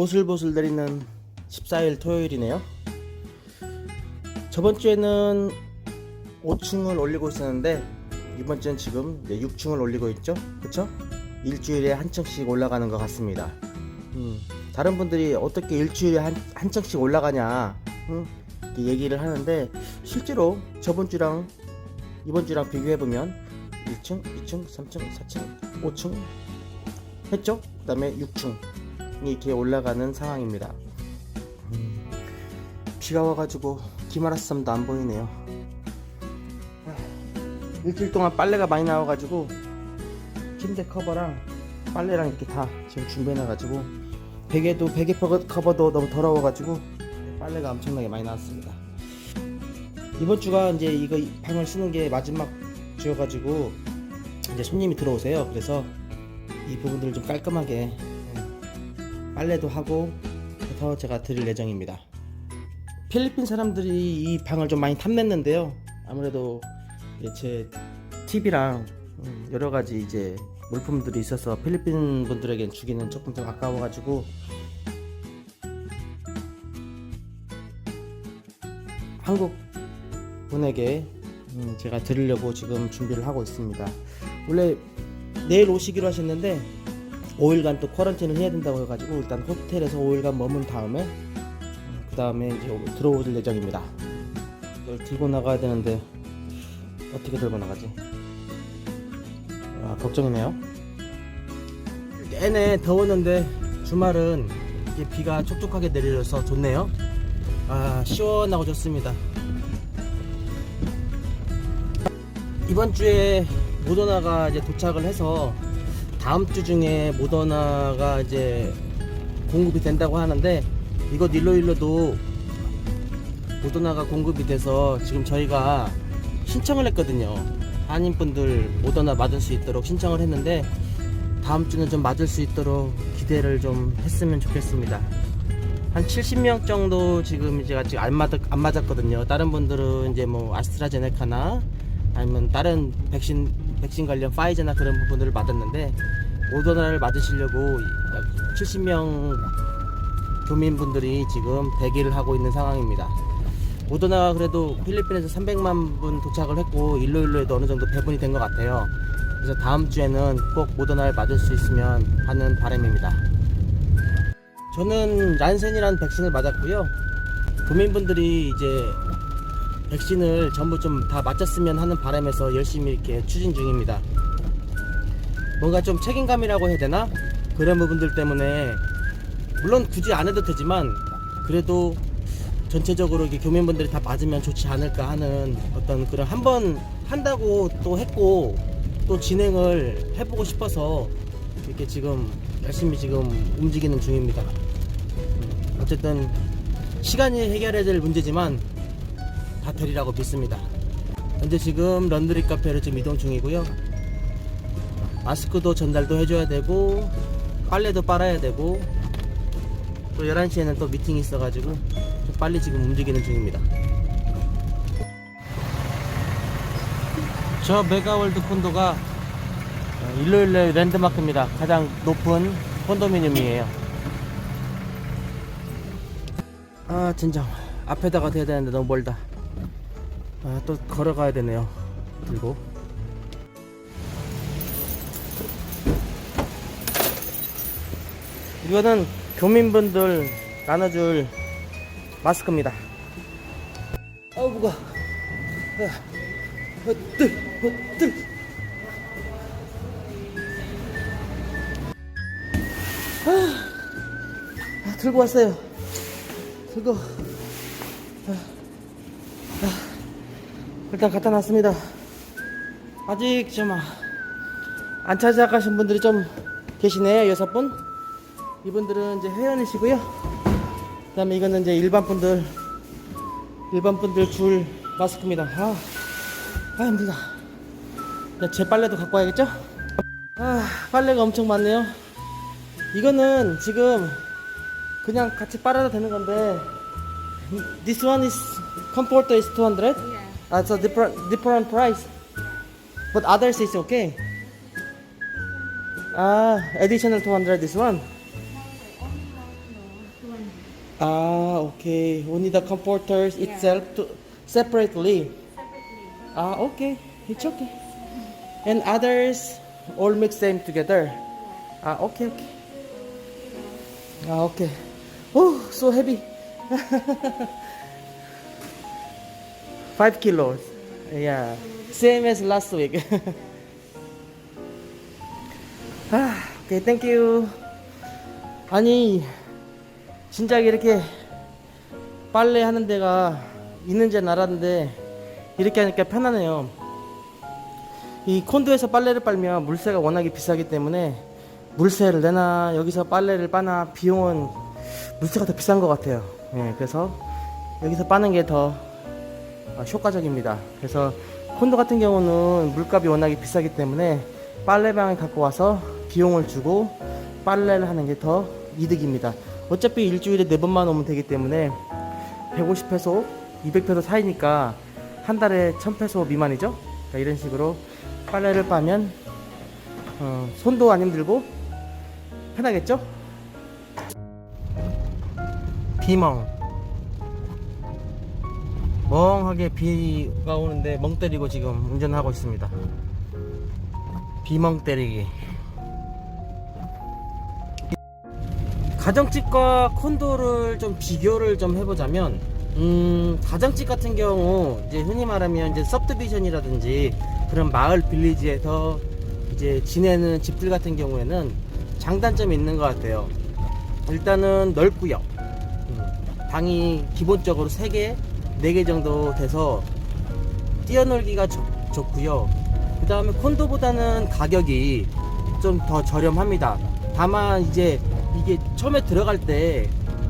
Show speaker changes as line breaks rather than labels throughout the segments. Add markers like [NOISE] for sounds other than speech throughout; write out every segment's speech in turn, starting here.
보슬보슬 내리는 14일 토요일이네요. 저번 주에는 5층을 올리고 있었는데 이번 주엔 지금 이제 6층을 올리고 있죠. 그쵸? 일주일에 한 층씩 올라가는 것 같습니다. 음, 다른 분들이 어떻게 일주일에 한, 한 층씩 올라가냐 음, 얘기를 하는데 실제로 저번 주랑 이번 주랑 비교해 보면 1층, 2층, 3층, 4층, 5층 했죠? 그 다음에 6층 이렇게 올라가는 상황입니다. 음, 비가 와가지고 기마라쌈도 안 보이네요. 아, 일주일 동안 빨래가 많이 나와가지고 침대 커버랑 빨래랑 이렇게 다 지금 준비해놔가지고 베개도 베개 커버- 커버도 너무 더러워가지고 빨래가 엄청나게 많이 나왔습니다. 이번 주가 이제 이거 이 방을 쓰는 게 마지막 주여가지고 이제 손님이 들어오세요. 그래서 이 부분들을 좀 깔끔하게 예, 빨래도 하고 더 제가 드릴 예정입니다. 필리핀 사람들이 이 방을 좀 많이 탐냈는데요. 아무래도 제 TV랑 여러 가지 이제 물품들이 있어서 필리핀 분들에겐 주기는 조금 더 아까워가지고 한국 분에게 음, 제가 드리려고 지금 준비를 하고 있습니다. 원래 내일 오시기로 하셨는데 5일간 또 쿼런틴을 해야 된다고 해가지고 일단 호텔에서 5일간 머문 다음에 그 다음에 이제 들어올 예정입니다. 이걸 들고 나가야 되는데 어떻게 들고 나가지? 아, 걱정이네요. 내내 더웠는데 주말은 비가 촉촉하게 내려서 좋네요. 아 시원하고 좋습니다. 이번 주에 모더나가 이제 도착을 해서 다음 주 중에 모더나가 이제 공급이 된다고 하는데 이것 일로일로도 모더나가 공급이 돼서 지금 저희가 신청을 했거든요. 한인분들 모더나 맞을 수 있도록 신청을 했는데 다음 주는 좀 맞을 수 있도록 기대를 좀 했으면 좋겠습니다. 한 70명 정도 지금 이제 아직 안, 맞, 안 맞았거든요. 다른 분들은 이제 뭐 아스트라제네카나 아니면 다른 백신 백신 관련 파이저나 그런 부분들을 맞았는데 모더나를 맞으시려고 약 70명 교민분들이 지금 대기를 하고 있는 상황입니다. 모더나가 그래도 필리핀에서 300만 분 도착을 했고 일로일로에도 어느 정도 배분이 된 것 같아요. 그래서 다음 주에는 꼭 모더나를 맞을 수 있으면 하는 바람입니다. 저는 란센이라는 백신을 맞았고요. 교민분들이 이제 백신을 전부 좀 다 맞췄으면 하는 바람에서 열심히 이렇게 추진 중입니다. 뭔가 좀 책임감이라고 해야 되나? 그런 부분들 때문에 물론 굳이 안 해도 되지만 그래도 전체적으로 이게 교민분들이 다 맞으면 좋지 않을까 하는 어떤 그런 한 번 한다고 또 했고 또 진행을 해보고 싶어서 이렇게 지금 열심히 지금 움직이는 중입니다. 음, 어쨌든 시간이 해결해야 될 문제지만 다 되리라고 믿습니다. 현재 지금 런드리 카페를 지금 이동 중이고요. 마스크도 전달도 해줘야 되고 빨래도 빨아야 되고 또 11시에는 또 미팅이 있어가지고 좀 빨리 지금 움직이는 중입니다. 저 메가월드 콘도가 어, 일요일날 랜드마크입니다. 가장 높은 콘도미늄이에요. 아 진정 앞에다가 대야 되는데 너무 멀다. 아 또 걸어가야 되네요. 들고. 이거는 교민분들 나눠줄 마스크입니다. 아우 무거. 헛들 헛들. 아, 들고 왔어요. 들고. 아, 아, 일단 갖다 놨습니다. 아직 좀 안 찾아가신 분들이 좀 계시네요. 여섯 분. 이분들은 이제 회원이시고요. 그 다음에 이거는 이제 일반 분들, 일반 분들 줄 마스크입니다. 아, 아, 힘들다. 네, 제 빨래도 갖고 와야겠죠? 아, 빨래가 엄청 많네요. 이거는 지금 그냥 같이 빨아도 되는 건데, this one is comforter is 200?
Yeah.
It's a different, different price. But others is okay. Ah, additional 200 this one. Ah, okay. Only the comforters itself to separately.
separately.
Ah, okay. It's okay. And others all mix them together. Ah, okay, okay. Ah, okay. Oh, so heavy. [LAUGHS] Five kilos. Yeah. Same as last week. [LAUGHS] ah, okay, thank you. 아니, 진짜 이렇게 빨래 하는 데가 있는 줄 알았는데 이렇게 하니까 편하네요. 이 콘도에서 빨래를 빨면 물세가 워낙에 비싸기 때문에 물세를 내나 여기서 빨래를 빠나 비용은 물세가 더 비싼 것 같아요. 예, 그래서 여기서 빠는 게 더 효과적입니다. 그래서 콘도 같은 경우는 물값이 워낙에 비싸기 때문에 빨래방을 갖고 와서 비용을 주고 빨래를 하는 게 더 이득입니다. 어차피 일주일에 네 번만 오면 되기 때문에 150페소, 200페소 사이니까 한 달에 1000페소 미만이죠. 그러니까 이런 식으로 빨래를 빠면 어, 손도 안 힘들고 편하겠죠? 비멍 멍하게 비가 오는데 멍 때리고 지금 운전하고 있습니다. 비멍 때리기. 가정집과 콘도를 좀 비교를 좀 해보자면, 음, 가정집 같은 경우, 이제 흔히 말하면 이제 서브디비전이라든지 그런 마을 빌리지에서 이제 지내는 집들 같은 경우에는 장단점이 있는 것 같아요. 일단은 넓고요. 음, 방이 기본적으로 3개, 4개 정도 돼서 뛰어놀기가 좋, 좋고요. 그 다음에 콘도보다는 가격이 좀 더 저렴합니다. 다만 이제 이게 처음에 들어갈 때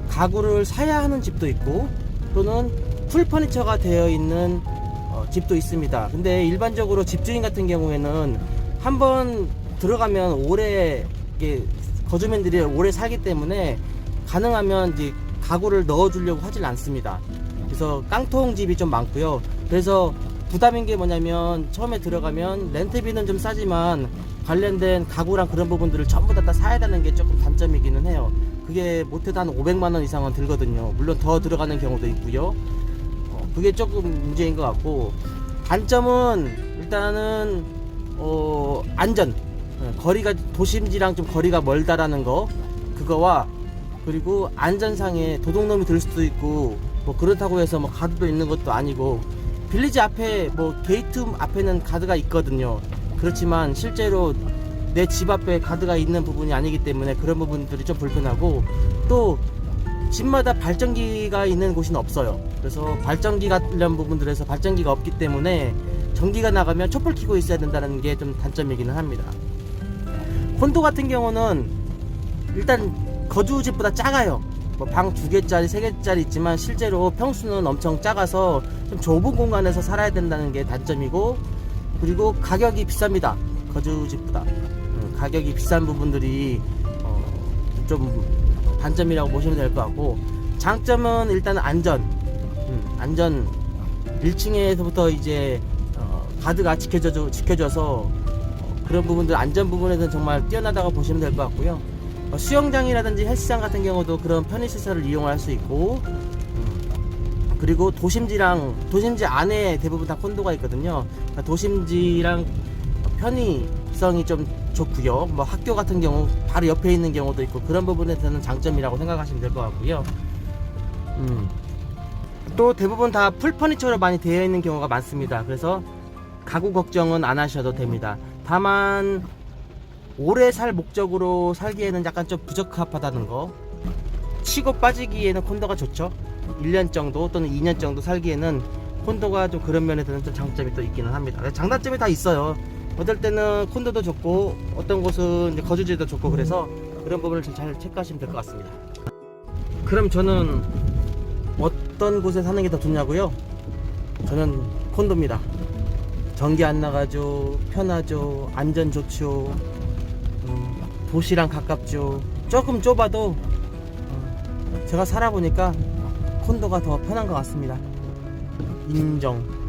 가구를 사야 하는 집도 있고 또는 풀 퍼니처가 되어 있는 어, 집도 있습니다. 근데 일반적으로 집주인 같은 경우에는 한번 들어가면 오래 이게 거주민들이 오래 살기 때문에 가능하면 이제 가구를 넣어주려고 하질 않습니다. 그래서 깡통 집이 좀 많고요. 그래서 부담인 게 뭐냐면 처음에 들어가면 렌트비는 좀 싸지만 관련된 가구랑 그런 부분들을 전부 다, 다 사야 되는 게 조금 단점이기는 해요. 그게 못해도 한 500만 원 이상은 들거든요. 물론 더 들어가는 경우도 있고요. 어, 그게 조금 문제인 것 같고 단점은 일단은 어, 안전 어, 거리가 도심지랑 좀 거리가 멀다라는 거 그거와 그리고 안전상에 도둑놈이 들 수도 있고 뭐 그렇다고 해서 뭐 가드도 있는 것도 아니고 빌리지 앞에 뭐 게이트 앞에는 가드가 있거든요 그렇지만 실제로 내 집 앞에 가드가 있는 부분이 아니기 때문에 그런 부분들이 좀 불편하고 또 집마다 발전기가 있는 곳은 없어요. 그래서 발전기 관련 부분들에서 발전기가 없기 때문에 전기가 나가면 촛불 켜고 있어야 된다는 게 좀 단점이기는 합니다. 콘도 같은 경우는 일단 거주집보다 작아요. 뭐 방 두 개짜리, 세 개짜리 있지만 실제로 평수는 엄청 작아서 좀 좁은 공간에서 살아야 된다는 게 단점이고 그리고 가격이 비쌉니다. 거주집보다. 음, 가격이 비싼 부분들이 어, 좀 단점이라고 보시면 될 것 같고 장점은 일단 안전. 음, 안전. 1층에서부터 이제 어, 가드가 지켜져 지켜져서 어, 그런 부분들 안전 부분에서는 정말 뛰어나다고 보시면 될 것 같고요. 어, 수영장이라든지 헬스장 같은 경우도 그런 편의시설을 이용할 수 있고 음, 그리고 도심지랑 도심지 안에 대부분 다 콘도가 있거든요 그러니까 도심지랑 편의성이 좀 좋고요. 뭐 학교 같은 경우 바로 옆에 있는 경우도 있고 그런 부분에서는 장점이라고 생각하시면 될 것 같고요. 음. 또 대부분 다 풀 퍼니처로 많이 되어 있는 경우가 많습니다. 그래서 가구 걱정은 안 하셔도 됩니다. 다만 오래 살 목적으로 살기에는 약간 좀 부적합하다는 거. 치고 빠지기에는 콘도가 좋죠. 1년 정도 또는 2년 정도 살기에는 콘도가 좀 그런 면에서는 좀 장점이 또 있기는 합니다. 장단점이 다 있어요. 어떨 때는 콘도도 좋고 어떤 곳은 거주지도 좋고 그래서 그런 부분을 좀 잘 체크하시면 될 것 같습니다. 그럼 저는 어떤 곳에 사는 게 더 좋냐고요? 저는 콘도입니다. 전기 안 나가죠, 편하죠, 안전 좋죠, 음, 도시랑 가깝죠. 조금 좁아도 어, 제가 살아보니까 콘도가 더 편한 것 같습니다. 인정.